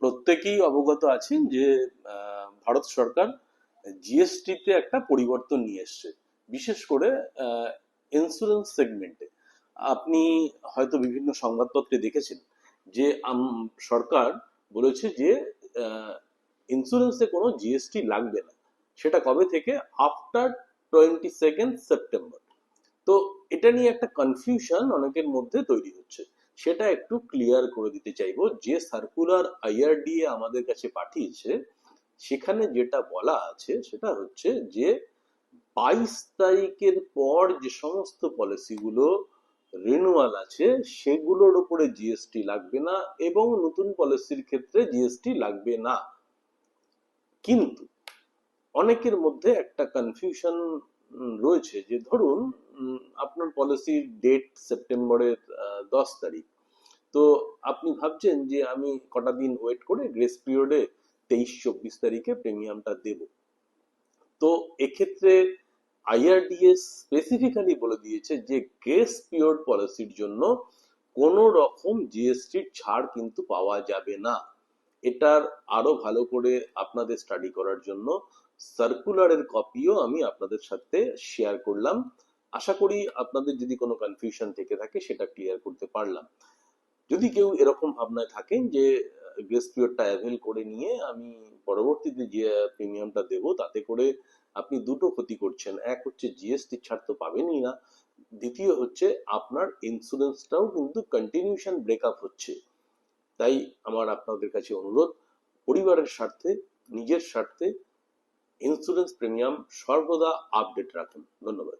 প্রত্যেকেই অবগত আছেন যে ভারত সরকার জিএসটিতে একটা পরিবর্তন নিয়ে এসছে। বিশেষ করে ইন্স্যুরেন্স সেগমেন্টে আপনি হয়তো বিভিন্ন সংবাদপত্রে দেখেছেন যে সরকার বলেছে যে ইন্স্যুরেন্সে কোনো জিএসটি লাগবে না। সেটা কবে থেকে? আফটার টোয়েন্টি সেকেন্ড সেপ্টেম্বর তো এটা নিয়ে একটা কনফিউশন অনেকের মধ্যে তৈরি হচ্ছে। সেটা একটু ক্লিয়ার করে দিতে চাইব। যে সার্কুলার আইআরডিএ আমাদের কাছে পাঠিয়েছে, সেখানে যেটা বলা আছে সেটা হচ্ছে যে, বাইশ তারিখের পর যে সমস্ত পলিসিগুলো রিনুয়াল আছে, সেগুলোর উপরে জিএসটি লাগবে না এবং নতুন পলিসির ক্ষেত্রে জিএসটি লাগবে না। কিন্তু অনেকের মধ্যে একটা কনফিউশন রয়েছে যে, ধরুন আপনার পলিসির ডেট সেপ্টেম্বরের দশ তারিখ তো আপনি ভাবছেন যে আমি কটা দিন ওয়েট করে গ্রেস পিরিয়ডে তেইশ, চব্বিশ তারিখে প্রিমিয়ামটা দেব। তো এক্ষেত্রে আইআরডিএস স্পেসিফিক্যালি বলে দিয়েছে যে গ্রেস পিরিয়ড পলিসির জন্য কোনো রকম জিএসটির ছাড় কিন্তু পাওয়া যাবে না। এটার আরও ভালো করে আপনাদের স্টাডি করার জন্য সার্কুলারের কপিও আমি আপনাদের সাথে শেয়ার করলাম। আশা করি আপনাদের যদি কোনো কনফিউশন থেকে থাকে সেটা ক্লিয়ার করতে পারলাম। যদি কেউ এরকম ভাবনায় থাকেন যে গ্রেস পিরিয়ডটা অ্যাভেল করে নিয়ে আমি পরবর্তীতে যে প্রিমিয়ামটা দেব, তাতে করে আপনি দুটো ক্ষতি করছেন। এক হচ্ছে জিএসটি ছাড় তো পাবেনই না। দ্বিতীয় হচ্ছে আপনার ইন্স্যুরেন্সটাও কিন্তু কন্টিনিউশন ব্রেকআপ হচ্ছে। তাই আমার আপনাদের কাছে অনুরোধ, পরিবারের স্বার্থে, নিজের স্বার্থে ইন্স্যুরেন্স প্রিমিয়াম সর্বদা আপডেট রাখুন। ধন্যবাদ।